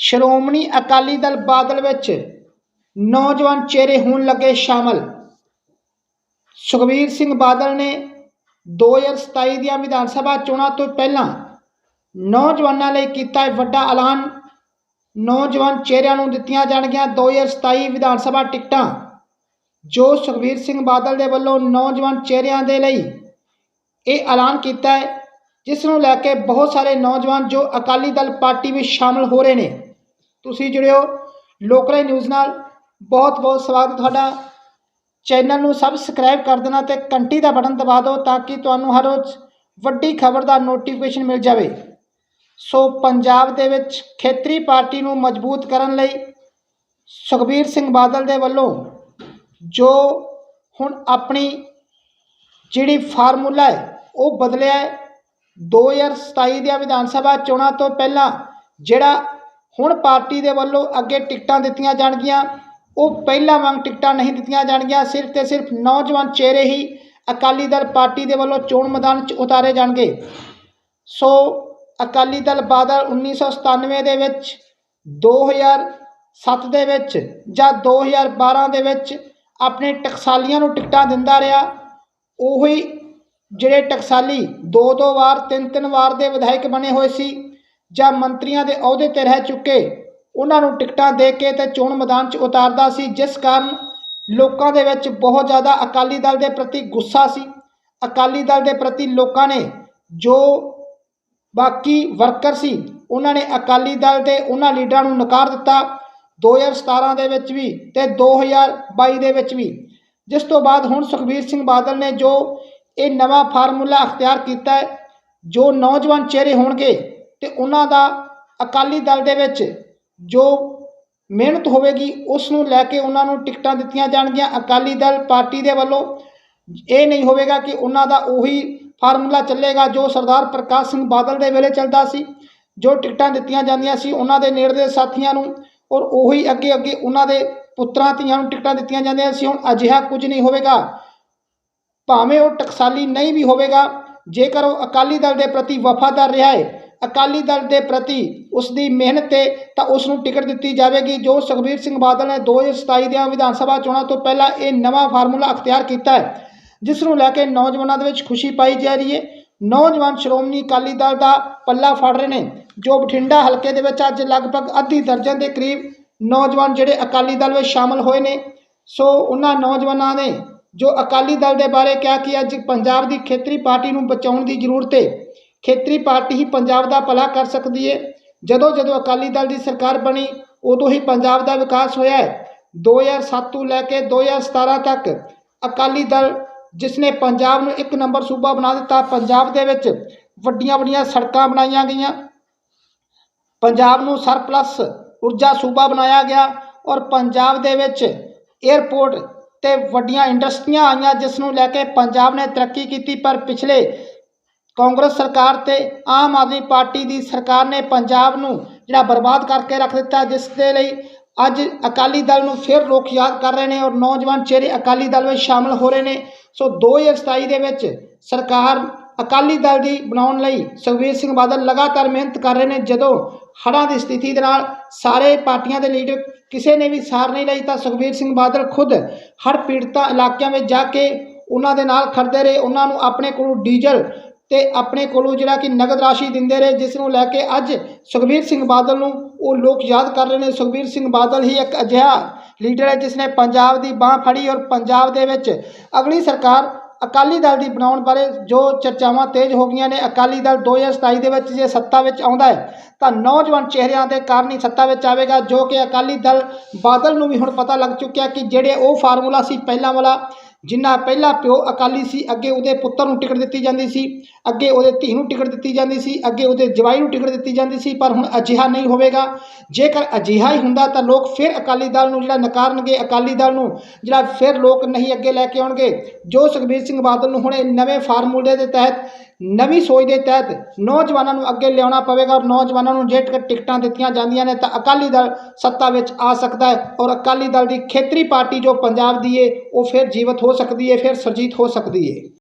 ਸ਼੍ਰੋਮਣੀ ਅਕਾਲੀ ਦਲ ਬਾਦਲ ਵਿੱਚ ਨੌਜਵਾਨ ਚਿਹਰੇ ਹੋਣ ਲੱਗੇ ਸ਼ਾਮਲ। ਸੁਖਬੀਰ ਸਿੰਘ ਬਾਦਲ ਨੇ 2027 ਦੀਆਂ ਵਿਧਾਨ ਸਭਾ ਚੋਣਾਂ ਤੋਂ ਪਹਿਲਾਂ ਨੌਜਵਾਨਾਂ ਲਈ ਕੀਤਾ ਇਹ ਵੱਡਾ ਐਲਾਨ। ਨੌਜਵਾਨ ਚਿਹਰਿਆਂ ਨੂੰ ਦਿੱਤੀਆਂ ਜਾਣਗੀਆਂ 2027 ਵਿਧਾਨ ਸਭਾ ਟਿਕਟਾਂ, ਜੋ ਸੁਖਬੀਰ ਸਿੰਘ ਬਾਦਲ ਦੇ ਵੱਲੋਂ ਨੌਜਵਾਨ ਚਿਹਰਿਆਂ ਦੇ ਲਈ ਇਹ ਐਲਾਨ ਕੀਤਾ ਹੈ, ਜਿਸ ਨੂੰ ਲੈ ਕੇ ਬਹੁਤ ਸਾਰੇ ਨੌਜਵਾਨ ਜੋ ਅਕਾਲੀ ਦਲ ਪਾਰਟੀ ਵਿੱਚ ਸ਼ਾਮਲ ਹੋ ਰਹੇ ਨੇ। ਤੁਸੀਂ ਜੁੜਿਓ ਲੋਕਲ ਨਿਊਜ਼ ਨਾਲ। ਬਹੁਤ ਬਹੁਤ ਸਵਾਗਤ ਤੁਹਾਡਾ। ਚੈਨਲ ਨੂੰ ਸਬਸਕ੍ਰਾਈਬ ਕਰ ਦੇਣਾ ਤੇ ਘੰਟੀ ਦਾ ਬਟਨ ਦਬਾ ਦਿਓ ਤਾਂ ਕਿ ਤੁਹਾਨੂੰ ਹਰ ਰੋਜ਼ ਵੱਡੀ ਖਬਰ ਦਾ ਨੋਟੀਫਿਕੇਸ਼ਨ ਮਿਲ ਜਾਵੇ। ਸੋ ਪੰਜਾਬ ਦੇ ਵਿੱਚ ਖੇਤਰੀ ਪਾਰਟੀ ਨੂੰ ਮਜ਼ਬੂਤ ਕਰਨ ਲਈ ਸੁਖਬੀਰ ਸਿੰਘ ਬਾਦਲ ਦੇ ਵੱਲੋਂ ਜੋ ਹੁਣ ਆਪਣੀ ਜਿਹੜੀ ਫਾਰਮੂਲਾ ਹੈ, ਉਹ ਬਦਲਿਆ ਹੈ। 2027 ਦੀਆਂ ਵਿਧਾਨ ਸਭਾ ਚੋਣਾਂ ਤੋਂ ਪਹਿਲਾਂ ਜਿਹੜਾ ਹੁਣ ਪਾਰਟੀ ਦੇ ਵੱਲੋਂ ਅੱਗੇ ਟਿਕਟਾਂ ਦਿੱਤੀਆਂ ਜਾਣਗੀਆਂ। ਉਹ ਪਹਿਲਾਂ ਵਾਂਗ ਟਿਕਟਾਂ ਨਹੀਂ ਦਿੱਤੀਆਂ ਜਾਣਗੀਆਂ। ਸਿਰਫ ਤੇ ਸਿਰਫ ਨੌਜਵਾਨ ਚਿਹਰੇ ਹੀ ਅਕਾਲੀ ਦਲ ਪਾਰਟੀ ਦੇ ਵੱਲੋਂ ਚੋਣ ਮੈਦਾਨ 'ਚ ਉਤਾਰੇ ਜਾਣਗੇ। ਸੋ ਅਕਾਲੀ ਦਲ ਬਾਦਲ 1997 ਦੇ ਵਿੱਚ 2007 ਦੇ ਵਿੱਚ ਜਾਂ 2012 ਦੇ ਵਿੱਚ ਆਪਣੇ ਟਕਸਾਲੀਆਂ ਨੂੰ ਟਿਕਟਾਂ ਦਿੰਦਾ ਰਿਹਾ। ਉਹੀ ਜਿਹੜੇ ਟਕਸਾਲੀ ਦੋ ਦੋ ਵਾਰ, ਤਿੰਨ ਤਿੰਨ ਵਾਰ ਦੇ ਵਿਧਾਇਕ ਬਣੇ ਹੋਏ ਸੀ। ਜਾਂ ਮੰਤਰੀਆਂ ਦੇ ਅਹੁਦੇ ਤੇ ਰਹਿ ਚੁੱਕੇ। ਉਹਨਾਂ ਨੂੰ ਟਿਕਟਾਂ ਦੇ ਕੇ ਤੇ ਚੋਣ ਮੈਦਾਨ 'ਚ ਉਤਾਰਦਾ ਸੀ, ਜਿਸ ਕਾਰਨ ਲੋਕਾਂ ਦੇ ਵਿੱਚ ਬਹੁਤ ਜ਼ਿਆਦਾ ਅਕਾਲੀ ਦਲ ਦੇ ਪ੍ਰਤੀ ਗੁੱਸਾ ਸੀ। ਅਕਾਲੀ ਦਲ ਦੇ ਪ੍ਰਤੀ ਲੋਕਾਂ ਨੇ ਜੋ ਬਾਕੀ ਵਰਕਰ ਸੀ, ਉਹਨਾਂ ਨੇ ਅਕਾਲੀ ਦਲ ਦੇ ਉਹਨਾਂ ਲੀਡਰਾਂ ਨੂੰ ਨਕਾਰ ਦਿੱਤਾ। 2017 ਦੇ ਵਿੱਚ ਵੀ ਤੇ 2022 ਦੇ ਵਿੱਚ ਵੀ। ਜਿਸ ਤੋਂ ਬਾਅਦ ਹੁਣ ਸੁਖਬੀਰ ਸਿੰਘ ਬਾਦਲ ਨੇ ਜੋ ਇਹ ਨਵਾਂ ਫਾਰਮੂਲਾ ਅਖਤਿਆਰ ਕੀਤਾ ਹੈ, ਜੋ ਨੌਜਵਾਨ ਚਿਹਰੇ ਹੋਣਗੇ ਤੇ ਉਹਨਾਂ ਦਾ ਅਕਾਲੀ ਦਲ ਦੇ ਵਿੱਚ ਜੋ ਮਿਹਨਤ ਹੋਵੇਗੀ, ਉਸ ਨੂੰ ਲੈ ਕੇ ਉਹਨਾਂ ਨੂੰ ਟਿਕਟਾਂ ਦਿੱਤੀਆਂ ਜਾਣਗੀਆਂ। ਅਕਾਲੀ ਦਲ ਪਾਰਟੀ ਦੇ ਵੱਲੋਂ ਇਹ ਨਹੀਂ ਹੋਵੇਗਾ ਕਿ ਉਹਨਾਂ ਦਾ ਉਹੀ ਫਾਰਮੂਲਾ ਚੱਲੇਗਾ ਜੋ ਸਰਦਾਰ ਪ੍ਰਕਾਸ਼ ਸਿੰਘ ਬਾਦਲ ਦੇ ਵੇਲੇ ਚੱਲਦਾ ਸੀ, ਜੋ ਟਿਕਟਾਂ ਦਿੱਤੀਆਂ ਜਾਂਦੀਆਂ ਸੀ, ਉਹਨਾਂ ਦੇ ਨੇੜਲੇ ਸਾਥੀਆਂ ਨੂੰ ਔਰ ਉਹੀ ਅੱਗੇ ਅੱਗੇ ਉਹਨਾਂ ਦੇ ਪੁੱਤਰਾਂ, ਧੀਆਂ ਨੂੰ ਟਿਕਟਾਂ ਦਿੱਤੀਆਂ ਜਾਂਦੀਆਂ ਸੀ। ਹੁਣ ਅਜਿਹਾ ਕੁਝ ਨਹੀਂ ਹੋਵੇਗਾ। ਭਾਵੇਂ ਉਹ ਟਕਸਾਲੀ ਨਹੀਂ ਵੀ ਹੋਵੇਗਾ, ਜੇਕਰ ਉਹ ਅਕਾਲੀ ਦਲ ਦੇ ਪ੍ਰਤੀ ਵਫਾਦਾਰ ਰਿਹਾ ਹੈ ਅਕਾਲੀ ਦਲ ਦੇ ਪ੍ਰਤੀ ਉਸ ਦੀ ਮਿਹਨਤ ਤੇ ਤਾਂ ਉਸ ਨੂੰ ਟਿਕਟ ਦਿੱਤੀ ਜਾਵੇਗੀ, ਜੋ ਸੁਖਬੀਰ ਸਿੰਘ ਬਾਦਲ ਨੇ 2027 ਦੀਆਂ ਵਿਧਾਨ ਸਭਾ ਚੋਣਾਂ ਤੋਂ ਪਹਿਲਾਂ ਇਹ ਨਵਾਂ ਫਾਰਮੂਲਾ ਅਖਤਿਆਰ ਕੀਤਾ ਹੈ, ਜਿਸ ਨੂੰ ਲੈ ਕੇ ਨੌਜਵਾਨਾਂ ਦੇ ਵਿੱਚ ਖੁਸ਼ੀ ਪਾਈ ਜਾ ਰਹੀ ਹੈ। ਨੌਜਵਾਨ ਸ਼੍ਰੋਮਣੀ ਅਕਾਲੀ ਦਲ ਦਾ ਪੱਲਾ ਫੜ ਰਹੇ ਨੇ, ਜੋ ਬਠਿੰਡਾ ਹਲਕੇ ਦੇ ਵਿੱਚ ਅੱਜ ਲਗਭਗ ਅੱਧੀ ਦਰਜਨ ਦੇ ਕਰੀਬ ਨੌਜਵਾਨ ਜਿਹੜੇ ਅਕਾਲੀ ਦਲ ਵਿੱਚ ਸ਼ਾਮਲ ਹੋਏ ਨੇ। ਸੋ ਉਹਨਾਂ ਨੌਜਵਾਨਾਂ ਨੇ ਜੋ ਅਕਾਲੀ ਦਲ ਦੇ ਬਾਰੇ ਕਿਹਾ ਕਿ ਅੱਜ ਪੰਜਾਬ ਦੀ ਖੇਤਰੀ ਪਾਰਟੀ ਨੂੰ ਬਚਾਉਣ ਦੀ ਜ਼ਰੂਰਤ ਹੈ ਖੇਤਰੀ ਪਾਰਟੀ ਹੀ ਪੰਜਾਬ ਦਾ ਭਲਾ ਕਰ ਸਕਦੀ ਹੈ ਜਦੋਂ ਜਦੋਂ ਅਕਾਲੀ ਦਲ ਦੀ ਸਰਕਾਰ ਬਣੀ, ਉਦੋਂ ਹੀ ਪੰਜਾਬ ਦਾ ਵਿਕਾਸ ਹੋਇਆ ਹੈ। 2007 ਤੋਂ ਲੈ ਕੇ 2017 ਤੱਕ ਅਕਾਲੀ ਦਲ ਜਿਸ ਨੇ ਪੰਜਾਬ ਨੂੰ ਇੱਕ ਨੰਬਰ ਸੂਬਾ ਬਣਾ ਦਿੱਤਾ, ਪੰਜਾਬ ਦੇ ਵਿੱਚ ਵੱਡੀਆਂ ਵੱਡੀਆਂ ਸੜਕਾਂ ਬਣਾਈਆਂ ਗਈਆਂ। ਪੰਜਾਬ ਨੂੰ ਸਰਪਲਸ ਊਰਜਾ ਸੂਬਾ ਬਣਾਇਆ ਗਿਆ ਔਰ ਪੰਜਾਬ ਦੇ ਵਿੱਚ 에ਅਰਪੋਰਟ ਤੇ ਵੱਡੀਆਂ ਇੰਡਸਟਰੀਆਂ ਆਈਆਂ, ਜਿਸ ਨੂੰ ਲੈ ਕੇ ਪੰਜਾਬ ਨੇ ਤਰੱਕੀ ਕੀਤੀ। ਪਰ ਪਿਛਲੇ ਕਾਂਗਰਸ ਸਰਕਾਰ ਤੇ ਆਮ ਆਦਮੀ ਪਾਰਟੀ ਦੀ ਸਰਕਾਰ ਨੇ ਪੰਜਾਬ ਨੂੰ ਜਿਹੜਾ ਬਰਬਾਦ ਕਰਕੇ ਰੱਖ ਦਿੱਤਾ, ਜਿਸ ਦੇ ਲਈ ਅੱਜ ਅਕਾਲੀ ਦਲ ਨੂੰ ਫਿਰ ਲੋਕ ਯਾਦ ਕਰ ਰਹੇ ਨੇ ਔਰ ਨੌਜਵਾਨ ਚਿਹਰੇ ਅਕਾਲੀ ਦਲ ਵਿੱਚ ਸ਼ਾਮਲ ਹੋ ਰਹੇ ਨੇ। ਸੋ 2027 ਦੇ ਵਿੱਚ ਸਰਕਾਰ ਅਕਾਲੀ ਦਲ ਦੀ ਬਣਾਉਣ ਲਈ ਸੁਖਬੀਰ ਸਿੰਘ ਬਾਦਲ ਲਗਾਤਾਰ ਮਿਹਨਤ ਕਰ ਰਹੇ ਨੇ। ਜਦੋਂ ਹੜ੍ਹਾਂ ਦੀ ਸਥਿਤੀ ਦੇ ਨਾਲ ਸਾਰੇ ਪਾਰਟੀਆਂ ਦੇ ਲੀਡਰ ਕਿਸੇ ਨੇ ਵੀ ਸਾਰ ਨਹੀਂ ਲਈ, ਤਾਂ ਸੁਖਬੀਰ ਸਿੰਘ ਬਾਦਲ ਖੁਦ ਹੜ੍ਹ ਪੀੜਤਾਂ ਇਲਾਕਿਆਂ ਵਿੱਚ ਜਾ ਕੇ ਉਹਨਾਂ ਦੇ ਨਾਲ ਖੜਦੇ ਰਹੇ। ਉਹਨਾਂ ਨੂੰ ਆਪਣੇ ਕੋਲੋਂ ਡੀਜ਼ਲ ਤੇ ਆਪਣੇ ਕੋਲੋਂ ਜਿਹੜਾ ਕਿ ਨਗਦ ਰਾਸ਼ੀ ਦਿੰਦੇ ਰਹੇ, ਜਿਸ ਨੂੰ ਲੈ ਕੇ ਅੱਜ ਸੁਖਬੀਰ ਸਿੰਘ ਬਾਦਲ ਨੂੰ ਉਹ ਲੋਕ ਯਾਦ ਕਰ ਰਹੇ ਨੇ। ਸੁਖਬੀਰ ਸਿੰਘ ਬਾਦਲ ਹੀ ਇੱਕ ਅਜਿਹਾ ਲੀਡਰ ਹੈ ਜਿਸ ਨੇ ਪੰਜਾਬ ਦੀ ਬਾਹ ਫੜੀ ਔਰ ਪੰਜਾਬ ਦੇ ਵਿੱਚ ਅਗਲੀ ਸਰਕਾਰ ਅਕਾਲੀ ਦਲ ਦੀ ਬਣਾਉਣ ਬਾਰੇ ਜੋ ਚਰਚਾਵਾਂ ਤੇਜ਼ ਹੋ ਗਈਆਂ ਨੇ, ਅਕਾਲੀ ਦਲ 2027 ਦੇ ਵਿੱਚ ਜੇ ਸੱਤਾ ਵਿੱਚ ਆਉਂਦਾ ਹੈ, ਤਾਂ ਨੌਜਵਾਨ ਚਿਹਰਿਆਂ ਦੇ ਕਾਰਨ ਹੀ ਸੱਤਾ ਵਿੱਚ ਆਵੇਗਾ, ਜੋ ਕਿ ਅਕਾਲੀ ਦਲ ਬਾਦਲ ਨੂੰ ਵੀ ਹੁਣ ਪਤਾ ਲੱਗ ਚੁੱਕਿਆ ਕਿ ਜਿਹੜੇ ਉਹ ਫਾਰਮੂਲਾ ਸੀ, ਪਹਿਲਾਂ ਵਾਲਾ ਜਿੰਨਾ ਪਹਿਲਾ ਪਿਓ ਅਕਾਲੀ ਸੀ, ਅੱਗੇ ਉਹਦੇ ਪੁੱਤਰ ਨੂੰ ਟਿਕਟ ਦਿੱਤੀ ਜਾਂਦੀ ਸੀ, ਅੱਗੇ ਉਹਦੇ ਧੀ ਨੂੰ ਟਿਕਟ ਦਿੱਤੀ ਜਾਂਦੀ ਸੀ, ਅੱਗੇ ਉਹਦੇ ਜਵਾਈ ਨੂੰ ਟਿਕਟ ਦਿੱਤੀ ਜਾਂਦੀ ਸੀ, ਪਰ ਹੁਣ ਅਜਿਹਾ ਨਹੀਂ ਹੋਵੇਗਾ। ਜੇਕਰ ਅਜਿਹਾ ਹੀ ਹੁੰਦਾ ਤਾਂ ਲੋਕ ਫਿਰ ਅਕਾਲੀ ਦਲ ਨੂੰ ਜਿਹੜਾ ਨਕਾਰਨਗੇ, ਅਕਾਲੀ ਦਲ ਨੂੰ ਜਿਹੜਾ ਫਿਰ ਲੋਕ ਨਹੀਂ ਅੱਗੇ ਲੈ ਕੇ ਆਉਣਗੇ। ਜੋ ਸੁਖਬੀਰ ਸਿੰਘ ਬਾਦਲ ਨੂੰ ਹੁਣ ਇਹ ਨਵੇਂ ਫਾਰਮੂਲੇ ਦੇ ਤਹਿਤ ਨਵੀਂ ਸੋਚ ਦੇ ਤਹਿਤ ਨੌਜਵਾਨਾਂ ਨੂੰ ਅੱਗੇ ਲਿਆਉਣਾ ਪਵੇਗਾ ਔਰ ਨੌਜਵਾਨਾਂ ਨੂੰ ਜੇ ਟਿਕਟ- ਟਿਕਟਾਂ ਦਿੱਤੀਆਂ ਜਾਂਦੀਆਂ ਨੇ ਤਾਂ ਅਕਾਲੀ ਦਲ ਸੱਤਾ ਵਿੱਚ ਆ ਸਕਦਾ ਹੈ ਔਰ ਅਕਾਲੀ ਦਲ ਦੀ ਖੇਤਰੀ ਪਾਰਟੀ ਜੋ ਪੰਜਾਬ ਦੀ ਏ, ਉਹ ਫਿਰ ਜੀਵਤ ਹੋ ਸਕਦੀ ਹੈ ਫਿਰ ਸਰਜੀਤ ਹੋ ਸਕਦੀ ਹੈ